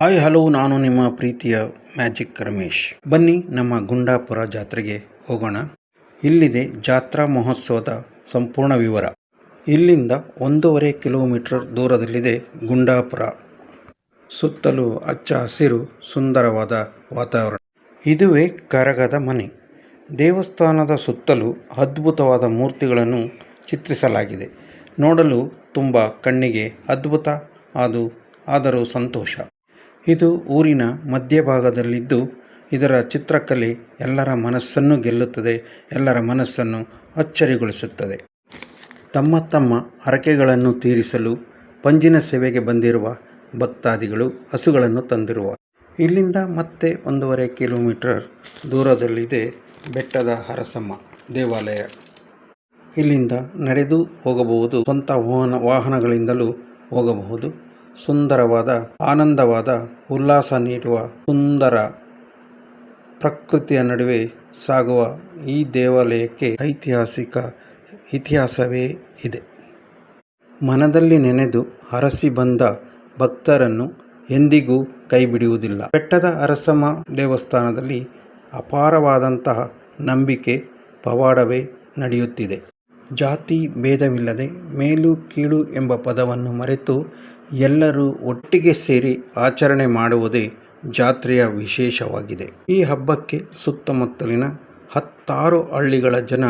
Hi, hello, ನಾನು ನಿಮ್ಮ ಪ್ರೀತಿಯ ಮ್ಯಾಜಿಕ್ ರಮೇಶ್. ಬನ್ನಿ, ನಮ್ಮ ಗುಂಡಾಪುರ ಜಾತ್ರೆಗೆ ಹೋಗೋಣ. ಇಲ್ಲಿದೆ ಜಾತ್ರಾ ಮಹೋತ್ಸವದ ಸಂಪೂರ್ಣ ವಿವರ. ಇಲ್ಲಿಂದ ಒಂದೂವರೆ ಕಿಲೋಮೀಟರ್ ದೂರದಲ್ಲಿದೆ ಗುಂಡಾಪುರ. ಸುತ್ತಲೂ ಹಚ್ಚ ಹಸಿರು, ಸುಂದರವಾದ ವಾತಾವರಣ. ಇದುವೇ ಕರಗದ ಮನೆ. ದೇವಸ್ಥಾನದ ಸುತ್ತಲೂ ಅದ್ಭುತವಾದ ಮೂರ್ತಿಗಳನ್ನು ಚಿತ್ರಿಸಲಾಗಿದೆ. ನೋಡಲು ತುಂಬ ಕಣ್ಣಿಗೆ ಅದ್ಭುತ, ಅದು ಆದರೂ ಸಂತೋಷ. ಇದು ಊರಿನ ಮಧ್ಯಭಾಗದಲ್ಲಿದ್ದು ಇದರ ಚಿತ್ರಕಲೆ ಎಲ್ಲರ ಮನಸ್ಸನ್ನು ಗೆಲ್ಲುತ್ತದೆ, ಎಲ್ಲರ ಮನಸ್ಸನ್ನು ಅಚ್ಚರಿಗೊಳಿಸುತ್ತದೆ. ತಮ್ಮ ತಮ್ಮ ಹರಕೆಗಳನ್ನು ತೀರಿಸಲು ಪಂಜಿನ ಸೇವೆಗೆ ಬಂದಿರುವ ಭಕ್ತಾದಿಗಳು ಹಸುಗಳನ್ನು ತಂದಿರುವ ಇಲ್ಲಿಂದ ಮತ್ತೆ ಒಂದೂವರೆ ಕಿಲೋಮೀಟರ್ ದೂರದಲ್ಲಿದೆ ಬೆಟ್ಟದ ಹರಸಮ್ಮ ದೇವಾಲಯ. ಇಲ್ಲಿಂದ ನಡೆದು ಹೋಗಬಹುದು, ಸ್ವಂತ ವಾಹನ, ವಾಹನಗಳಿಂದಲೂ ಹೋಗಬಹುದು. ಸುಂದರವಾದ, ಆನಂದವಾದ, ಉಲ್ಲಾಸ ನೀಡುವ, ಸುಂದರ ಪ್ರಕೃತಿಯ ನಡುವೆ ಸಾಗುವ ಈ ದೇವಾಲಯಕ್ಕೆ ಐತಿಹಾಸಿಕ ಇತಿಹಾಸವೇ ಇದೆ. ಮನದಲ್ಲಿ ನೆನೆದು ಹರಸಿ ಬಂದ ಭಕ್ತರನ್ನು ಎಂದಿಗೂ ಕೈಬಿಡುವುದಿಲ್ಲ. ಬೆಟ್ಟದ ಅರಸಮ ದೇವಸ್ಥಾನದಲ್ಲಿ ಅಪಾರವಾದಂತಹ ನಂಬಿಕೆ ಪವಾಡವೇ ನಡೆಯುತ್ತಿದೆ. ಜಾತಿ ಭೇದವಿಲ್ಲದೆ ಮೇಲು ಕೀಳು ಎಂಬ ಪದವನ್ನು ಮರೆತು ಎಲ್ಲರೂ ಒಟ್ಟಿಗೆ ಸೇರಿ ಆಚರಣೆ ಮಾಡುವುದೇ ಜಾತ್ರೆಯ ವಿಶೇಷವಾಗಿದೆ. ಈ ಹಬ್ಬಕ್ಕೆ ಸುತ್ತಮುತ್ತಲಿನ ಹತ್ತಾರು ಹಳ್ಳಿಗಳ ಜನ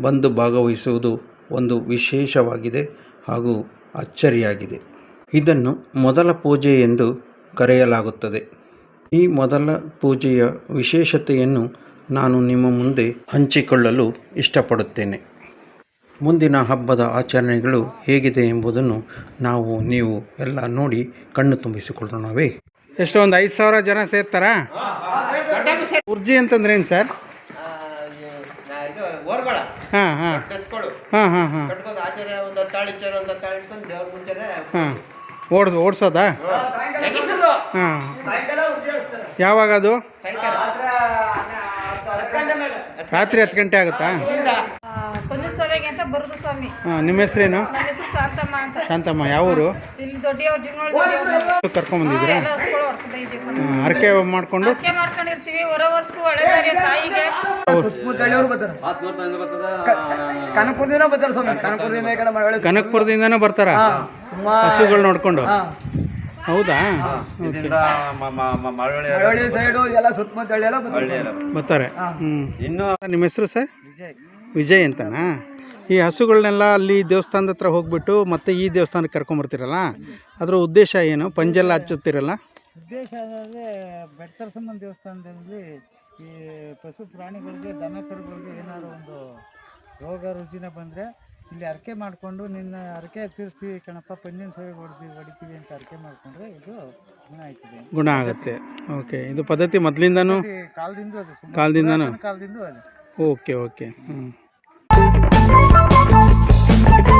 ಬಂದು ಭಾಗವಹಿಸುವುದು ಒಂದು ವಿಶೇಷವಾಗಿದೆ ಹಾಗೂ ಅಚ್ಚರಿಯಾಗಿದೆ. ಇದನ್ನು ಮೊದಲ ಪೂಜೆ ಎಂದು ಕರೆಯಲಾಗುತ್ತದೆ. ಈ ಮೊದಲ ಪೂಜೆಯ ವಿಶೇಷತೆಯನ್ನು ನಾನು ನಿಮ್ಮ ಮುಂದೆ ಹಂಚಿಕೊಳ್ಳಲು ಇಷ್ಟಪಡುತ್ತೇನೆ. ಮುಂದಿನ ಹಬ್ಬದ ಆಚರಣೆಗಳು ಹೇಗಿದೆ ಎಂಬುದನ್ನು ನಾವು, ನೀವು ಎಲ್ಲ ನೋಡಿ ಕಣ್ಣು ತುಂಬಿಸಿಕೊಳ್ಳೋಣವೇ. ಎಷ್ಟು ಒಂದು ಐದು ಸಾವಿರ ಜನ ಸೇರ್ತಾರಾ? ಉರ್ಜಿ ಅಂತಂದ್ರೆ ಏನು ಸರ್? ಹಾಂ ಹಾಂ. ಹಾಂ ಹಾಂ ಹಾಂ. ಹಾಂ. ಹಾಂ. ಯಾವಾಗ ಅದು? ರಾತ್ರಿ ಹತ್ತು ಗಂಟೆ ಆಗುತ್ತಾ? ಸ್ವಾಮಿ. ನಿಮ್ಮ ಹೆಸರೇನು? ನನ್ನ ಹೆಸರು ಶಾಂತಮ್ಮ ಅಂತ. ಶಾಂತಮ್ಮ ಯಾವ ಊರು ಇಲ್ಲಿ ದೊಡ್ಡ ಹರಕೆ ಮಾಡಿಕೊಂಡು? ಮಾಡ್ಕೊಂಡಿರ್ತೀವಿ. ಹೊರ ವರ್ಷಕ್ಕೂ ತಾಯಿಗೆ ಬರ್ತಾರೆ. ಕನಕಪುರದಿಂದ ಬರ್ತಾರೆ ಸ್ವಾಮಿ. ಕನಕಪುರದಿಂದ ಈ ಕಡೆ ಮಳವಳ್ಳಿ ಕನಕಪುರದಿಂದನೂ ಬರ್ತಾರ? ಹಸುಗಳು ನೋಡ್ಕೊಂಡು? ಹೌದಾ? ಮಳವಳ್ಳಿ ಸೈಡು ಎಲ್ಲ ಸುತ್ತಮುತ್ತ ಹಳ್ಳಿ ಎಲ್ಲ ಬರ್ತಾರೆ. ಹ್ಮ್ ಬರ್ತಾರೆ ಹ್ಞೂ ಇನ್ನು ನಿಮ್ಮ ಹೆಸರು ಸರ್? ವಿಜಯ್ ಅಂತನಾ? ಈ ಹಸುಗಳನ್ನೆಲ್ಲ ಅಲ್ಲಿ ದೇವಸ್ಥಾನದ ಹತ್ರ ಹೋಗ್ಬಿಟ್ಟು ಮತ್ತೆ ಈ ದೇವಸ್ಥಾನಕ್ಕೆ ಕರ್ಕೊಂಬರ್ತೀರಲ್ಲ ಅದರ ಉದ್ದೇಶ ಏನು? ಪಂಜೆಲ್ಲ ಹಚ್ಚುತ್ತೀರಲ್ಲ? ಉದ್ದೇಶ ಅಂದರೆ ಬೆಟ್ಟರ ಸಂಬಂಧ ದೇವಸ್ಥಾನದಲ್ಲಿ ಈ ಪಶು ಪ್ರಾಣಿಗಳಿಗೆ ದನ ಕರುಗಳಿಗೆ ಏನಾದ್ರು ಒಂದು ರೋಗ ರುಜಿನ ಬಂದರೆ ಇಲ್ಲಿ ಅರಕೆ ಮಾಡಿಕೊಂಡು ನಿನ್ನ ಅರಕೆ ತೀರಿಸ್ತೀವಿ ಕಣಪ್ಪ ಪಂಜಿನ ಸೇವೆ ಹೊಡಿತೀವಿ ಹೊಡಿತೀವಿ ಅಂತ ಅರಕೆ ಮಾಡಿಕೊಂಡ್ರೆ ಇದು ಗುಣ ಆಯ್ತದೆ. ಗುಣ ಆಗುತ್ತೆ. ಓಕೆ ಇದು ಪದ್ಧತಿ ಮೊದಲಿಂದನೂ? ಕಾಲದಿಂದೂ ಕಾಲದಿಂದ ಅದು ಕಾಲದಿಂದನೂ? ಪುರಾತನ ಕಾಲದಿಂದ ಅದು. Okay okay. ಹ್ಞೂ Like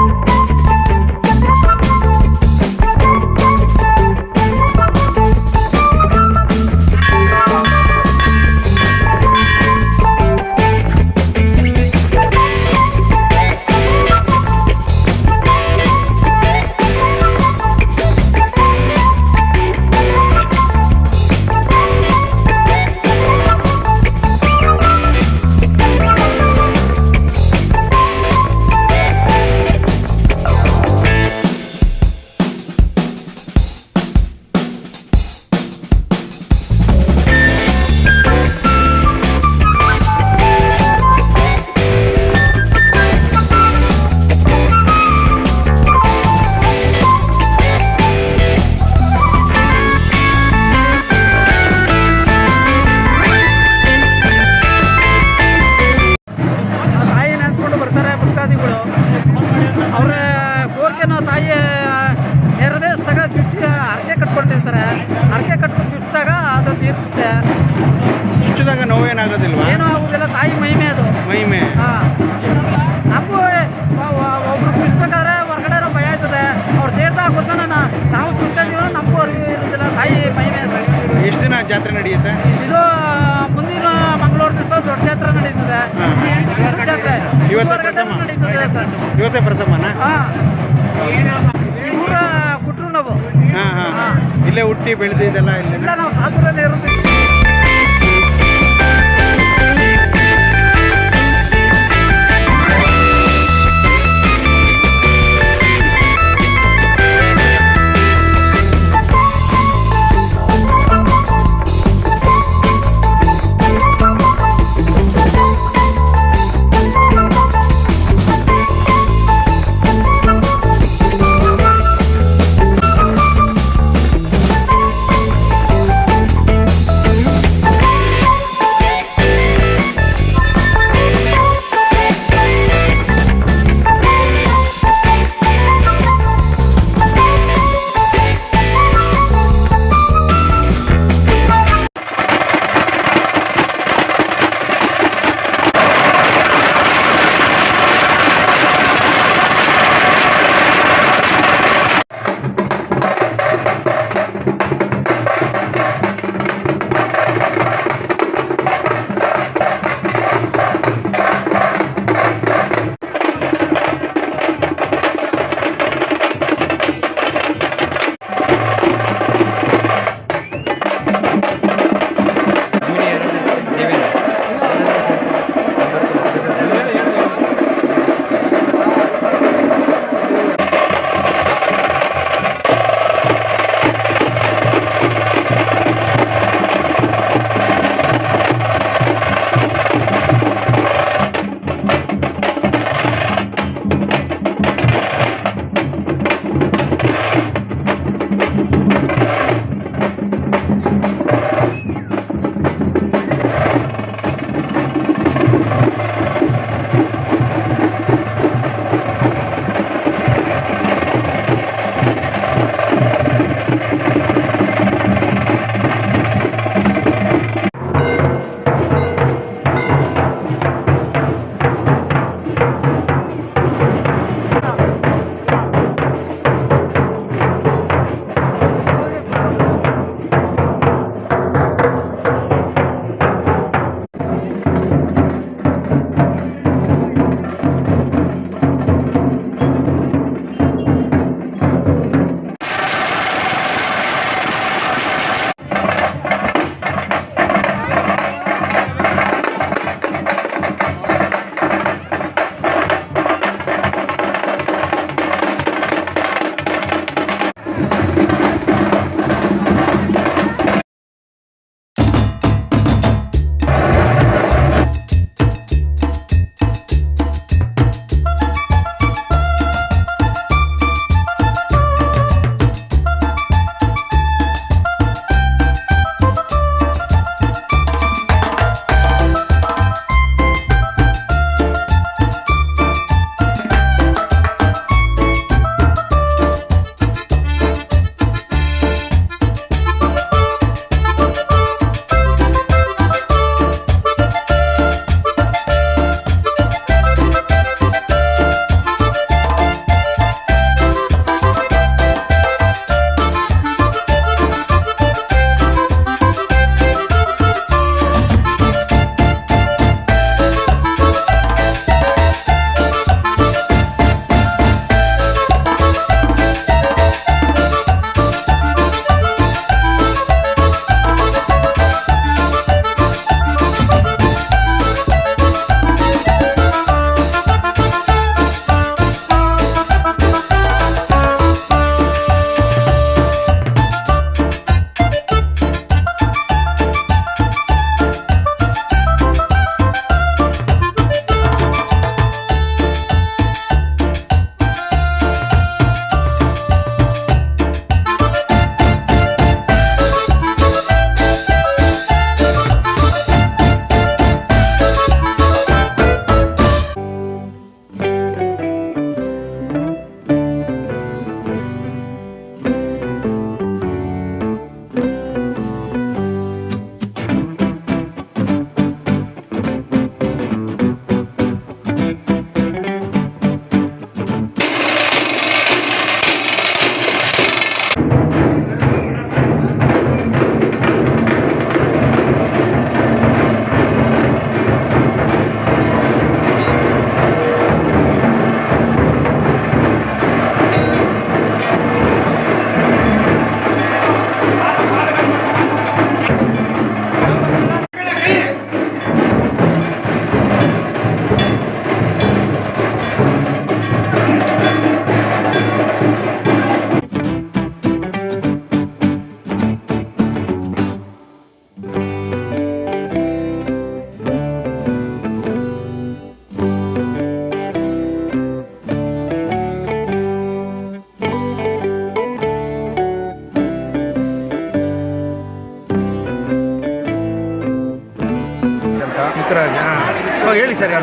ಇವತ್ತೇ ಪ್ರಥಮನ? ಊರ ಕುಟ್ರು ನಾವು. ಹಾಂ ಹಾಂ ಹಾಂ. ಇಲ್ಲೇ ಹುಟ್ಟಿ ಬೆಳೆದಿದ್ದೆಲ್ಲ ಇಲ್ಲಿ ಇಲ್ಲ ನಾವು ಸಾತೂರಲ್ಲಿ ಇರೋದು.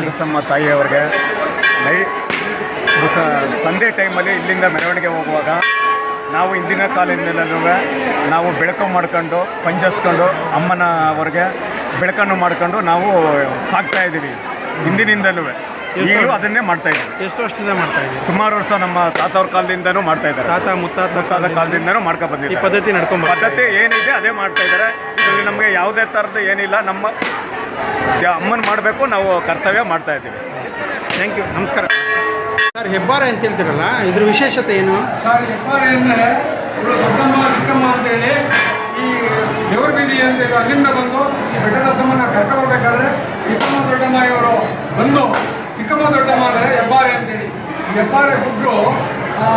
ಹೇಳಿ ತಾಯಿಯವ್ರಿಗೆ ನೈ ಸ- ಸಂಡೇ ಟೈಮಲ್ಲಿ ಇಲ್ಲಿಂದ ಮೆರವಣಿಗೆ ಹೋಗುವಾಗ ನಾವು ಇಂದಿನ ಕಾಲದಿಂದಲೂ ನಾವು ಬೆಳಕು ಮಾಡ್ಕೊಂಡು ಪಂಚಸ್ಕೊಂಡು ಅಮ್ಮನ ಅವ್ರಿಗೆ ಬೆಳಕನ್ನು ಮಾಡ್ಕೊಂಡು ನಾವು ಸಾಕ್ತಾ ಇದ್ದೀವಿ. ಹಿಂದಿನಿಂದಲೂ ಈಗಲೂ ಅದನ್ನೇ ಮಾಡ್ತಾ ಇದ್ದೀವಿ. ಎಷ್ಟು ವರ್ಷದಿಂದ ಮಾಡ್ತಾ ಇದ್ದೀವಿ ಸುಮಾರು ವರ್ಷ ನಮ್ಮ ತಾತವ್ರ ಕಾಲದಿಂದನೂ ಮಾಡ್ತಾ ಇದ್ದಾರೆ. ತಾತ ಮುತ್ತಾತ ಮುತ್ತಾದ ಕಾಲದಿಂದನೂ ಮಾಡ್ಕೊ ಈ ಪದ್ಧತಿ ನಡ್ಕೊಂಡು ಪದ್ಧತಿ ಏನಿದೆ ಅದೇ ಮಾಡ್ತಾ ಇದ್ದಾರೆ. ಇದರಲ್ಲಿ ನಮಗೆ ಯಾವುದೇ ಥರದ್ದು ಏನಿಲ್ಲ. ನಮ್ಮ ಅಮ್ಮನ ಮಾಡಬೇಕು ನಾವು ಕರ್ತವ್ಯ ಮಾಡ್ತಾ ಇದ್ದೀವಿ. ಥ್ಯಾಂಕ್ ಯು ನಮಸ್ಕಾರ. ಸರ್ ಹೆಬ್ಬಾರ ಅಂತ ಹೇಳ್ತೀರಲ್ಲ ಇದ್ರ ವಿಶೇಷತೆ ಏನು? ಸರ್ ಹೆಬ್ಬಾರೆ ಅಂದರೆ ಇವರು ದೊಡ್ಡಮ್ಮ ಚಿಕ್ಕಮ್ಮ ಅಂತೇಳಿ ಈ ದೇವ್ರ ಬೀದಿ ಅಂತ ಇದು ಅಲ್ಲಿಂದ ಬಂದು ಈ ಬೆಟ್ಟದ ಸಮನ್ನ ಕರ್ಕೊಳ್ಬೇಕಾದ್ರೆ ಹೋಗ್ಬೇಕಾದ್ರೆ ಚಿಕ್ಕಮ್ಮ ದೊಡ್ಡಮ್ಮ ಇವರು ಬಂದು ಚಿಕ್ಕಮ್ಮ ದೊಡ್ಡಮ್ಮ ಅಂದರೆ ಹೆಬ್ಬಾರೆ ಅಂತೇಳಿ ಹೆಬ್ಬಾರೆ ನನ್ನ ಆ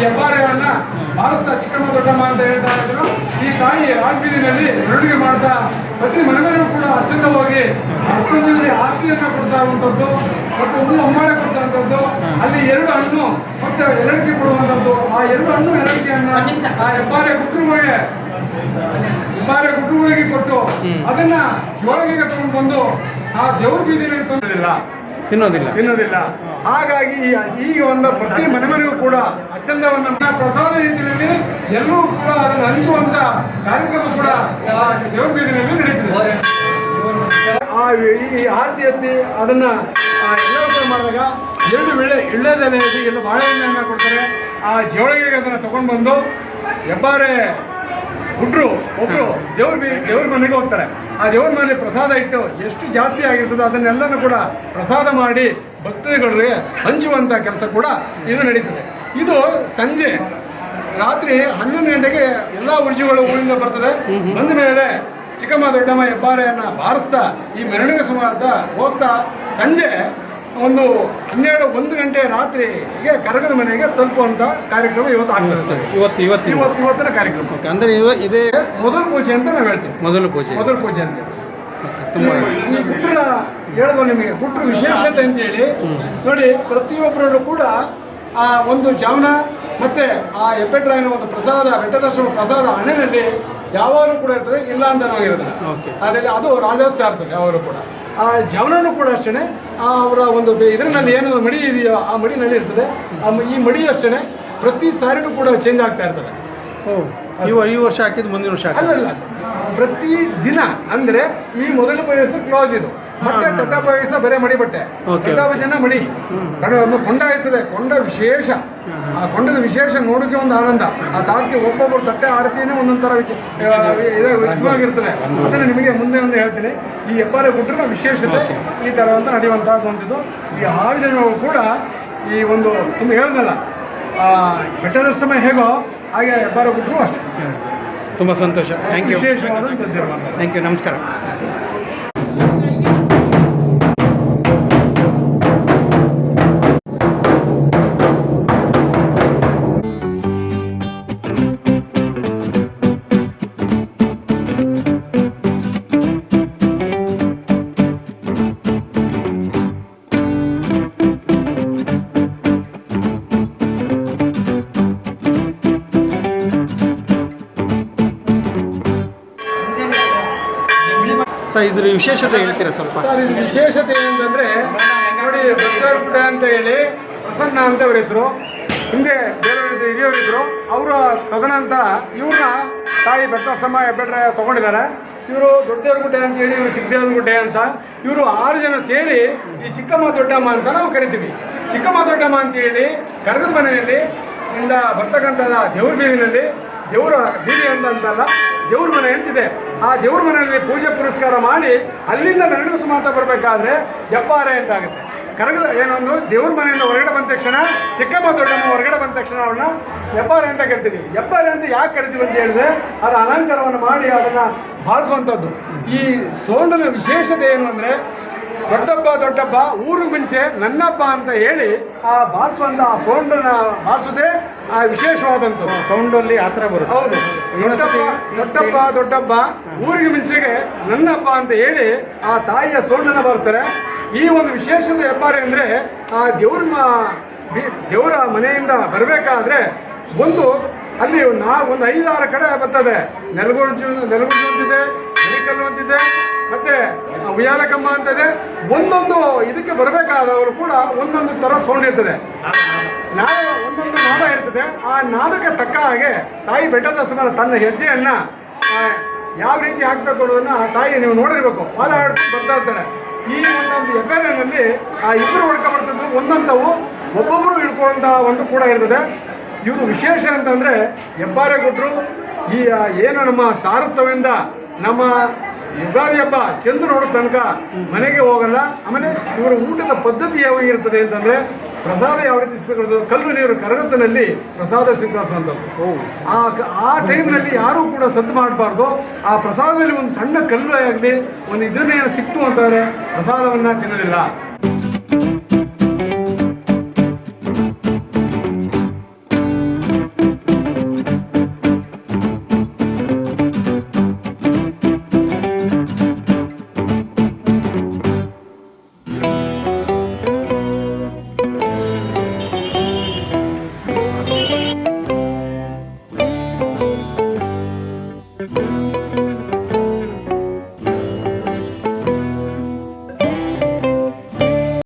ಹೆಬ್ಬಾರೆಯನ್ನ ಬಾರಿಸ್ತಾ ಚಿಕ್ಕಮ್ಮ ದೊಡ್ಡಮ್ಮ ಅಂತ ಹೇಳ್ತಾ ಇದ್ರು. ಈ ತಾಯಿ ರಾಜಬೀದಿನಲ್ಲಿ ಮೆರವಣಿಗೆ ಮಾಡ್ತಾ ಪ್ರತಿ ಮನೆ ಮನೆಗೂ ಕೂಡ ಅಚ್ಚಂದ ಹೋಗಿ ಅಚ್ಚಂದಲ್ಲಿ ಆರತಿಯನ್ನ ಕೊಡ್ತಾ ಇರುವಂಥದ್ದು ಮತ್ತು ಒಂದು ಹೊಂಬಾಳೆ ಕೊಡ್ತಾ ಅಲ್ಲಿ ಎರಡು ಹಣ್ಣು ಮತ್ತೆ ಎರಡಿಕೆ ಕೊಡುವಂಥದ್ದು ಆ ಎರಡು ಹಣ್ಣು ಎರಡಿಕೆಯನ್ನ ಆ ಹೆಬ್ಬಾರೆ ಗುಟ್ಟುಗಳಿಗೆ ಹೆಬ್ಬಾರೆ ಗುಟ್ಟುಗಳಿಗೆ ಕೊಟ್ಟು ಅದನ್ನ ಜೋಳಿಗೆ ತಗೊಂಡು ಬಂದು ಆ ದೇವ್ರ ಬೀದಿನಲ್ಲಿ ತಂದಿಲ್ಲ ತಿನ್ನೋದಿಲ್ಲ. ತಿನ್ನೋದಿಲ್ಲ. ಹಾಗಾಗಿ ಈ- ಈಗ ಒಂದು ಪ್ರತಿ ಮನೆ ಕೂಡ ಅಚ್ಚಂದವನ್ನ ಪ್ರಸಾದ ರೀತಿಯಲ್ಲಿ ಎಲ್ಲರೂ ಕೂಡ ಅದನ್ನು ಹಂಚುವಂತ ಕಾರ್ಯಕ್ರಮ ಕೂಡ ದೇವ್ರ ನಡೀತಿದೆ. ಆ ಈ ಆರತಿ ಎತ್ತಿ ಅದನ್ನ ಎಲ್ಲರೂ ಮಾಡಿದಾಗ ಎರಡು ವೇಳೆ ಎಳ್ಳೆದೆಲೆಯಲ್ಲಿ ಎಲ್ಲ ಬಾಳೆಹಣ್ಣನ್ನು ಕೊಡ್ತಾರೆ. ಆ ಜೋಳಿಗೆಗೆ ಅದನ್ನು ತಗೊಂಡು ಬಂದು ಹೆಬ್ಬಾರೆ ಹುಟ್ರು ಒಬ್ರು ದೇವ್ರ ಬಿ ದೇವ್ರ ಮನೆಗೆ ಹೋಗ್ತಾರೆ. ಆ ದೇವ್ರ ಮನೆಯಲ್ಲಿ ಪ್ರಸಾದ ಇಟ್ಟು ಎಷ್ಟು ಜಾಸ್ತಿ ಆಗಿರ್ತದೆ ಅದನ್ನೆಲ್ಲನೂ ಕೂಡ ಪ್ರಸಾದ ಮಾಡಿ ಭಕ್ತಿಗಳಿಗೆ ಹಂಚುವಂಥ ಕೆಲಸ ಕೂಡ ಇದು ನಡೀತದೆ. ಇದು ಸಂಜೆ ರಾತ್ರಿ ಹನ್ನೊಂದು ಗಂಟೆಗೆ ಎಲ್ಲ ಉರ್ಜಿಗಳು ಊರಿಂದ ಬರ್ತದೆ. ಬಂದ ಮೇಲೆ ಚಿಕ್ಕಮ್ಮ ದೊಡ್ಡಮ್ಮ ಹೆಬ್ಬಾರೆಯನ್ನು ಬಾರಿಸ್ತಾ ಈ ಮೆರವಣಿಗೆ ಸುಮಾರು ಹೋಗ್ತಾ ಸಂಜೆ ಒಂದು ಹನ್ನೆರಡು ಒಂದು ಗಂಟೆ ರಾತ್ರಿಗೆ ಕರಗದ ಮನೆಗೆ ತಲುಪುವಂಥ ಕಾರ್ಯಕ್ರಮ ಇವತ್ತು ಆಗ್ತದೆ. ಸರ್. ಇವತ್ತು ಇವತ್ತು ಇವತ್ತು ಇವತ್ತಿನ ಕಾರ್ಯಕ್ರಮ. ಅಂದ್ರೆ ಇದೇ ಮೊದಲು ಪೂಜೆ ಅಂತ ನಾವು ಹೇಳ್ತೀವಿ. ಮೊದಲು ಪೂಜೆ. ಮೊದಲು ಪೂಜೆ ಅಂತ ತುಂಬ ಈ ಗುಡ್ರ ಹೇಳೋದು ನಿಮಗೆ ಗುಡ್ರ ವಿಶೇಷತೆ ಅಂತೇಳಿ. ನೋಡಿ ಪ್ರತಿಯೊಬ್ಬರಲ್ಲೂ ಕೂಡ ಆ ಒಂದು ಜಾವನ ಮತ್ತೆ ಆ ಹೆಬ್ಬೆಟ್ರಾಯನ ಒಂದು ಪ್ರಸಾದ ಬೆಟ್ಟದರ್ಶನ ಪ್ರಸಾದ ಹಣೆಯಲ್ಲಿ ಯಾವಾಗಲೂ ಕೂಡ ಇರ್ತದೆ ಇಲ್ಲ ಅಂತ ನಾವು ಇರೋದಿಲ್ಲ ಅದರಲ್ಲಿ ಅದು ರಾಜಸ್ಥಾನ ಇರ್ತದೆ ಅವರು ಕೂಡ. ಆ ಜವನನೂ ಕೂಡ ಅಷ್ಟೇ ಅವರ ಒಂದು ಇದರಲ್ಲಿ ಏನು ಮಡಿ ಇದೆಯೋ ಆ ಮಡಿನಲ್ಲಿ ಇರ್ತದೆ. ಈ ಮಡಿ ಅಷ್ಟೇ ಪ್ರತಿ ಸಾರಿನೂ ಕೂಡ ಚೇಂಜ್ ಆಗ್ತಾ ಇರ್ತದೆ. ಓ ಈ ವ- ವರ್ಷ ಹಾಕಿದ್ದು ಮುಂದಿನ ವರ್ಷ ಅಲ್ಲ ಪ್ರತಿ ದಿನ ಅಂದರೆ ಈ ಮೊದಲ ಪ್ರದೇಶ ಕ್ಲೋಸ್ ಇದು. ಮತ್ತೆ ದೊಡ್ಡ ಬಯಸ ಬರೇ ಮಡಿ ಬಟ್ಟೆ. ದೊಡ್ಡ ಜನ ಮಡಿ. ಕಡೆ ಒಂದು ಕೊಂಡ ಇರ್ತದೆ ಕೊಂಡ ವಿಶೇಷ. ಆ ಕೊಂಡದ ವಿಶೇಷ ನೋಡೋಕೆ ಒಂದು ಆನಂದ. ಆ ತಾರತಿ ಒಬ್ಬೊಬ್ಬರು ತಟ್ಟೆ ಆರತಿನೇ ಒಂದೊಂದರ ವಿಚಿತ್ರವಾಗಿರ್ತದೆ ಅದನ್ನು ನಿಮಗೆ ಮುಂದೆ ಒಂದು ಹೇಳ್ತೀನಿ. ಈ ಹೆಬ್ಬಾರೆ ಗುಡ್ಡನ ವಿಶೇಷತೆ ಈ ಥರ ಅಂತ ನಡೆಯುವಂಥದ್ದು ಈ ಆರು ಜನರು ಕೂಡ ಈ ಒಂದು ತುಂಬ ಹೇಳ್ದಲ್ಲ. ಬೆಟ್ಟದ ಸಮಯ ಹೇಗೋ ಹಾಗೆ ಹೆಬ್ಬಾರೆ ಗುಡ್ಡರು ಅಷ್ಟೇ. ತುಂಬ ಸಂತೋಷ. ಥ್ಯಾಂಕ್ ಯು ಥ್ಯಾಂಕ್ ಯು ನಮಸ್ಕಾರ. ಇದ್ರ, ವಿಶೇಷತೆ ಹೇಳ್ತೀರಾ ಸ್ವಲ್ಪ? ಸರ್, ಇದು ವಿಶೇಷತೆ ಏನಂತಂದ್ರೆ ನೋಡಿ ದೊಡ್ಡವರ್ಗುಡ್ಡ ಅಂತ ಹೇಳಿ ಪ್ರಸನ್ನ ಅಂತ ಅವ್ರ ಹೆಸರು. ಹಿಂದೆ ಬೇರೆಯವರು ಹಿರಿಯವರಿದ್ರು. ಅವರ ತದನಂತರ ಇವ್ರನ್ನ ತಾಯಿ ಬೆಟ್ಟಸಮ್ಮ ಹೆಬ್ಬೆಟ್ರೆ ತಗೊಂಡಿದ್ದಾರೆ. ಇವರು ದೊಡ್ಡದೇವ್ರಗುಡ್ಡೆ ಅಂತ ಹೇಳಿ, ಇವರು ಚಿಕ್ಕದೇವ್ರಗುಡ್ಡೆ ಅಂತ. ಇವರು ಆರು ಜನ ಸೇರಿ ಈ ಚಿಕ್ಕಮ್ಮ, ದೊಡ್ಡಮ್ಮ ಅಂತ ನಾವು ಕರಿತೀವಿ. ಚಿಕ್ಕಮ್ಮ, ದೊಡ್ಡಮ್ಮ ಅಂತ ಹೇಳಿ ಕರಗದ ಮನೆಯಲ್ಲಿ, ಇಂದ ಬರ್ತಕ್ಕಂಥ ದೇವ್ರ ಬೀದಿನಲ್ಲಿ, ದೇವರ ಬೀದಿ ಅಂತ ಅಂತಲ್ಲ ದೇವ್ರ ಮನೆ ಅಂತಿದೆ. ಆ ದೇವ್ರ ಮನೆಯಲ್ಲಿ ಪೂಜೆ ಪುರಸ್ಕಾರ ಮಾಡಿ ಅಲ್ಲಿಂದ ಮೆರವಣಿಗೆ ಸುಮಾತ ಬರಬೇಕಾದ್ರೆ ಹೆಬ್ಬಾರೆ ಅಂತ ಆಗುತ್ತೆ. ಕರಗದ ಏನೊಂದು, ದೇವ್ರ ಮನೆಯಿಂದ ಹೊರಗಡೆ ಬಂದ ತಕ್ಷಣ, ಚಿಕ್ಕಮ್ಮ ದೊಡ್ಡಮ್ಮ ಹೊರಗಡೆ ಬಂದ ತಕ್ಷಣ ಅವನ್ನ ಹೆಬ್ಬಾರೆ ಅಂತ ಕರಿತೀವಿ. ಹೆಬ್ಬಾರೆ ಅಂತ ಯಾಕೆ ಕರಿತೀವಿ ಅಂತ ಹೇಳಿದ್ರೆ ಅದು ಅಲಂಕಾರವನ್ನು ಮಾಡಿ ಅದನ್ನು ಬಾರಿಸುವಂಥದ್ದು. ಈ ಸೋಂಡನ ವಿಶೇಷತೆ ಏನು ಅಂದರೆ ದೊಡ್ಡಪ್ಪ ದೊಡ್ಡಪ್ಪ ಊರು ಮುಂಚೆ ನನ್ನಪ್ಪ ಅಂತ ಹೇಳಿ ಆ ಬಾರಿಸುವಂಥ ಆ ಸೌಂಡನ್ನ ಬಾರಿಸೋದೇ ಆ ವಿಶೇಷವಾದಂತ ಸೌಂಡಲ್ಲಿ ಆ ಥರ ಬರುತ್ತೆ. ಹೌದು. ದೊಡ್ಡಪ್ಪ ದೊಡ್ಡಪ್ಪ ದೊಡ್ಡಪ್ಪ ಊರಿಗೆ ಮುಂಚೆಗೆ ನನ್ನಪ್ಪ ಅಂತ ಹೇಳಿ ಆ ತಾಯಿಯ ಸೌಂಡನ್ನ ಬರ್ತಾರೆ ಈ ಒಂದು ವಿಶೇಷತೆ ಹೆಬ್ಬಾರೆ ಅಂದರೆ ಆ ದೇವ್ರ ಮ ದೇವರ ಮನೆಯಿಂದ ಬರಬೇಕಾದ್ರೆ ಒಂದು ಅಲ್ಲಿ ನಾ ಒಂದು ಐದಾರು ಕಡೆ ಬರ್ತದೆ. ನೆಲಗುಂಜು ನೆಲಗುಂಜು ಅಂತಿದೆ ಮರಿಕಲ್ಲು ಅಂತಿದೆ. ಮತ್ತೆ ಉಯ್ಯಾಲ ಕಂಬ ಅಂತಿದೆ. ಒಂದೊಂದು ಇದಕ್ಕೆ ಬರಬೇಕಾದವರು ಕೂಡ ಒಂದೊಂದು ಥರ ಸೌಂಡ್ ಇರ್ತದೆ. ಒಂದೊಂದು ನಾದ ಇರ್ತದೆ. ಆ ನಾದಕ್ಕೆ ತಕ್ಕ ಹಾಗೆ ತಾಯಿ ಬೆಟ್ಟದ ಸಮಾನ ತನ್ನ ಹೆಜ್ಜೆಯನ್ನ ಯಾವ ರೀತಿ ಹಾಕಬೇಕು ಅನ್ನೋದನ್ನ ಆ ತಾಯಿ ನೀವು ನೋಡಿರ್ಬೇಕು. ಬಾಲ ಬರ್ತಾ ಇರ್ತಾಳೆ. ಈ ಒಂದೊಂದು ಹೆಬ್ಬೆರೆನಲ್ಲಿ ಆ ಇಬ್ಬರು ಹೊಡ್ಕೊ ಬರ್ತದ್ದು ಒಂದೊಂದವು ಒಬ್ಬೊಬ್ಬರು ಹಿಡ್ಕೊಳ್ಳೋಂಥ ಒಂದು ಕೂಡ ಇರ್ತದೆ. ಇವರು ವಿಶೇಷ ಅಂತಂದರೆ ಹೆಬ್ಬಾರೆ ಕೊಟ್ಟರು ಈ ಏನು ನಮ್ಮ ಸಾರತ್ವದಿಂದ ನಮ್ಮ ಯುಗಾದಿ ಹಬ್ಬ ಚಂದ್ರ ನೋಡೋ ತನಕ ಮನೆಗೆ ಹೋಗಲ್ಲ. ಆಮೇಲೆ ಇವರ ಊಟದ ಪದ್ಧತಿ ಯಾವ ಇರ್ತದೆ ಅಂತಂದ್ರೆ ಪ್ರಸಾದ ಯಾವ ರೀತಿ ಸ್ವೀಕರಿಸೋದು ಕಲ್ಲು ನೀರು ಕರಗತ್ತಿನಲ್ಲಿ ಪ್ರಸಾದ ಸ್ವೀಕರಿಸುವಂಥದ್ದು. ಆ ಆ ಟೈಮ್ನಲ್ಲಿ ಯಾರೂ ಕೂಡ ಸದ್ದು ಮಾಡಬಾರ್ದು. ಆ ಪ್ರಸಾದದಲ್ಲಿ ಒಂದು ಸಣ್ಣ ಕಲ್ಲು ಆಗಲಿ ಒಂದು ಇದನ್ನೇ ಸಿಕ್ತು ಅಂತಂದರೆ ಪ್ರಸಾದವನ್ನು ತಿನ್ನೋದಿಲ್ಲ.